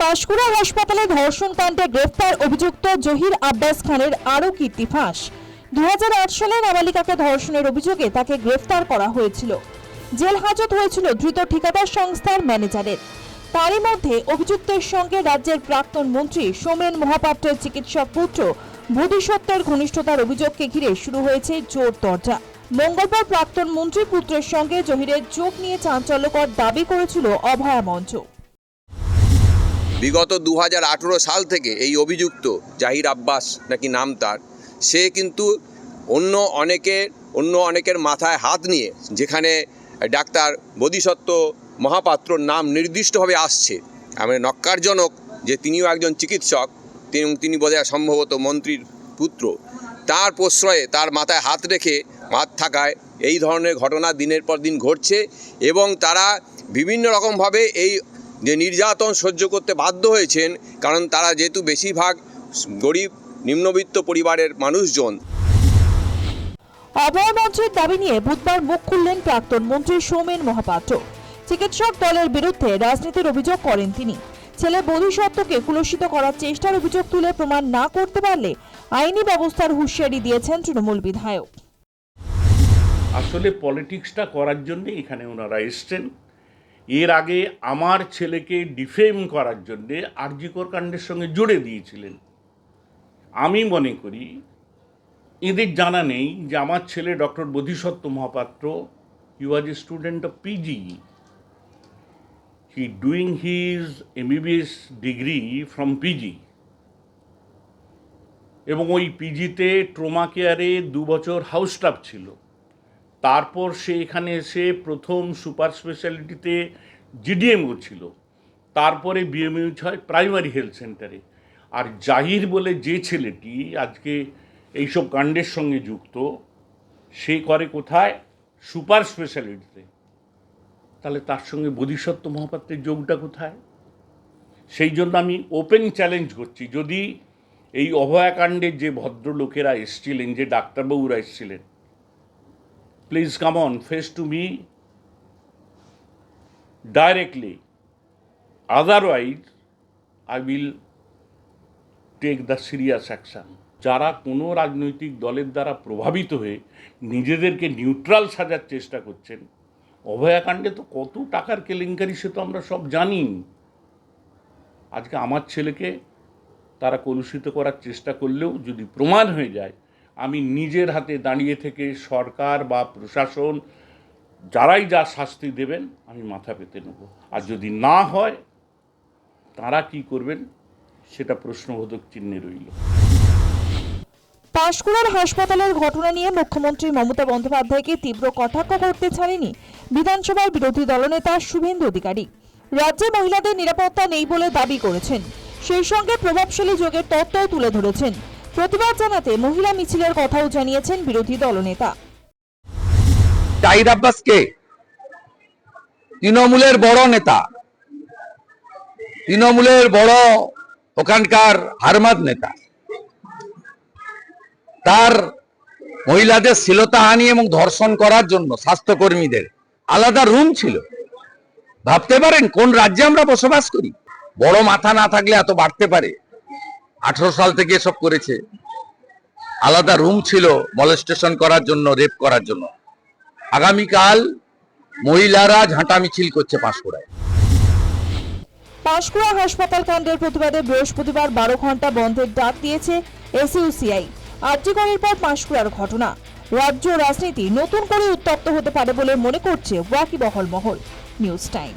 পাঁশকুড়া হাসপাতালে ধর্ষণ কাণ্ডে গ্রেফতার অভিযুক্ত জহির আব্বাস খানের আরও কীর্তি ফাঁস। দু সালে নাবালিকাকে ধর্ষণের অভিযোগে তাকে গ্রেফতার করা হয়েছিল। জেল হাজত হয়েছিল ধৃত ঠিকাদার সংস্থার ম্যানেজারের। তারই মধ্যে অভিযুক্তের সঙ্গে রাজ্যের প্রাক্তন মন্ত্রী সোমেন মহাপাত্রের চিকিৎসক পুত্র বোধিসত্ত্বের ঘনিষ্ঠতার অভিযোগকে ঘিরে শুরু হয়েছে জোর দরজা। মঙ্গলবার প্রাক্তন মন্ত্রী পুত্রের সঙ্গে জহিরের যোগ নিয়ে চাঞ্চল্যকর দাবি করেছিল অভয়া মঞ্চ। বিগত দুহাজার আঠেরো সাল থেকে এই অভিযুক্ত জাহির আব্বাস নাকি নাম তার, সে কিন্তু অন্য অনেকের অন্য অনেকের মাথায় হাত নিয়ে যেখানে ডাক্তার বোধিসত্ত্ব মহাপাত্রর নাম নির্দিষ্টভাবে আসছে। আমি নক্কারজনক যে তিনিও একজন চিকিৎসক তিনি বোধহয় সম্ভবত মন্ত্রীর পুত্র। তার প্রশ্রয়ে তার মাথায় হাত রেখে থাকায় এই ধরনের ঘটনা দিনের পর দিন ঘটছে এবং তারা বিভিন্ন রকমভাবে এই যে নির্যাতন সহ্য করতে বাধ্য হয়েছেন, কারণ তারা যেহেতু বেশিরভাগ গরিব, নিম্নবিত্ত পরিবারের মানুষজন। অভয় দাবি নিয়ে বুধবার মুখ খুললেন প্রাক্তন মন্ত্রী সৌমেন মহাপাত্র। চিকিৎসক দলের বিরুদ্ধে রাজনীতির অভিযোগ করেন তিনি। ছেলে বোধিসত্ত্বকে কুলসিত করার চেষ্টার অভিযোগ তুলে প্রমাণ না করতে পারলে আইনি ব্যবস্থার হুঁশিয়ারি দিয়েছেন তৃণমূল বিধায়ক। আসলে পলিটিক্সটা করার জন্য এখানে ওনারা এসছেন। এর আগে আমার ছেলেকে ডিফেম করার জন্যে আরজিকর কাণ্ডের সঙ্গে জুড়ে দিয়েছিলেন। আমি মনে করি, এদের জানা নেই যে আমার ছেলে doctor Bodhisattva Mahapatra he was a student of PG he doing his MBBS degree from PG এবং ওই পিজিতে ট্রোমা কেয়ারে দু বছর হাউস স্টাফ ছিল। তারপর সে এখানে এসে প্রথম সুপার স্পেশালিটিতে জিডিএমও ছিল তারপরে বিএমইউচ হয় প্রাইমারি হেলথ সেন্টারে। আর জাহির বলে যে ছেলেটি আজকে এইসব কাণ্ডের সঙ্গে যুক্ত, সে করে কোথায়? সুপার স্পেশালিটিতে। তাহলে তার সঙ্গে বোধিসত্ত্ব মহাপাত্রের যোগটা কোথায়? সেই জন্য আমি ওপেন চ্যালেঞ্জ করছি, যদি এই অভয়াকাণ্ডের যে ভদ্রলোকেরা এসছিলেন, যে ডাক্তারবাবুরা এসছিলেন please come on, face to me directly. Otherwise, i will take the serious action. যারা কোনো রাজনৈতিক দলের দ্বারা প্রভাবিত হয়ে নিজেদেরকে নিউট্রাল সাজার চেষ্টা করছেন, অভয়াকাণ্ডে তো কত টাকার কেলেঙ্কারি সে তো আমরা সব জানি। আজকে আমার ছেলেকে তারা কলুষিত করার চেষ্টা করলেও যদি প্রমাণ হয়ে যায় আমি নিজের হাতে দাঁড়িয়ে থেকে সরকার বা প্রশাসন যারাই যা শাস্তি দেবেন, আমি মাথা পেতে নেব। আর যদি না হয়, তারা কি করবেন সেটা প্রশ্নবোধক চিহ্নে রইল। পাঁশকুড়ার হাসপাতালের ঘটনা নিয়ে মুখ্যমন্ত্রী মমতা বন্দ্যোপাধ্যায়কে তীব্র কটাক্ষ করতে ছাড়েনি বিধানসভার বিরোধী দলনেতা শুভেন্দু অধিকারী। রাজ্যে মহিলাদের নিরাপত্তা নেই বলে দাবি করেছেন। সেই সঙ্গে প্রভাবশালী যোগের তত্ত্বও তুলে ধরেছেন। প্রতিবাদ জানাতে মহিলা মিছিলের কথাও জানিয়েছেন বিরোধী দলনেতা। জাহির আব্বাসকে, তৃণমূলের বড় নেতা, তৃণমূলের বড় ওখানকার হারমাদ নেতা। তার মহিলাদের শ্লীলতাহানি এবং ধর্ষণ করার জন্য স্বাস্থ্যকর্মীদের আলাদা রুম ছিল। ভাবতে পারেন কোন রাজ্যে আমরা বসবাস করি? বড় মাথা না থাকলে এত বাড়তে পারে? আঠারো সাল থেকে এসব করেছে। আলাদা রুম ছিল মলেস্টেশন করার জন্য রেপ করার জন্য। আগামীকাল মহিলারা ঝাঁটা মিছিল করছে পাঁশকুড়ায়। পাঁশকুড়া হাসপাতাল কাণ্ডের প্রতিবাদে বৃহস্পতিবার বারো ঘণ্টা বন্ধের ডাক দিয়েছে এসইউসিআই। আর্যিকরের পর পাঁশকুড়ার ঘটনা। রাজ্য রাজনীতি নতুন করে উত্তপ্ত হতে পারে বলে মনে করছে ওয়াকিবহল মহল নিউজ টাইম।